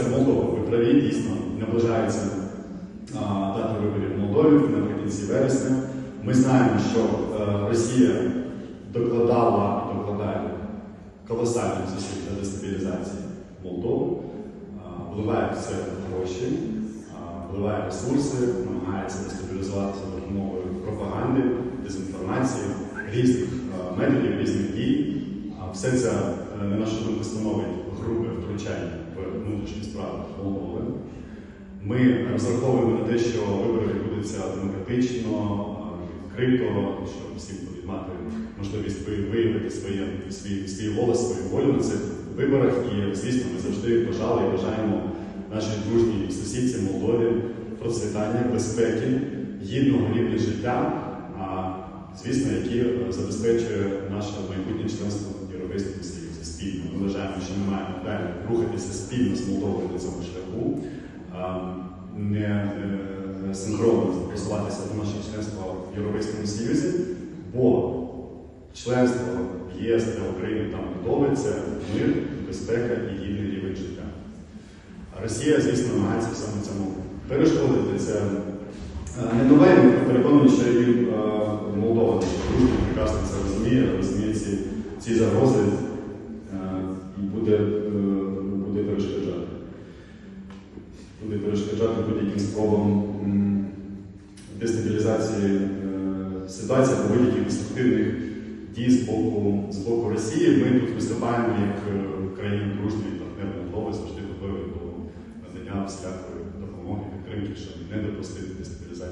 це Молдова. Ви праві, дійсно наближається дата виборів в Молдові наприкінці вересня. Ми знаємо, що е, Росія докладала і докладає колосальних зусиль для дестабілізації Молдови, вливає в це гроші, вливає ресурси, намагається дестабілізувати за допомогою пропаганди, дезінформації, різних е, методів, різних дій. Все це, е, на нашу думку, становить Ми розраховуємо на те, що вибори відбудуться демократично, відкрито, що всі будуть мати можливість виявити своє, свій, свій голос, свою волю на цих виборах. І, звісно, ми завжди бажали і бажаємо нашій дружній сусідці Молдові процвітання, безпеки, гідного рівня життя, а, звісно, які забезпечує наше майбутнє членство в Європейському Союзі спільно. Ми вважаємо, що ми маємо далі рухатися спільно з Молдовою на цьому шляху, не е, синхронно просуватися до нашого членства в Європейському Союзі, бо членство в ЄС для України та Молдови це мир, безпека і гідний рівень життя. Росія, звісно, намагається всьому цьому перешкодити. Це е, не нове, ми переконані, що і е, Молдова дружня прекрасно це розуміє, розуміє ці, ці загрози і буде перешкоджати. Буде перешкоджати будь-яким спробам дестабілізації е, ситуації або будь-яких деструктивних дій з боку, з боку Росії. Ми тут виступаємо як е, країна дружньої партнер Молдови, завжди готові до надання всілякої допомоги, підтримки, щоб не допустити дестабілізації.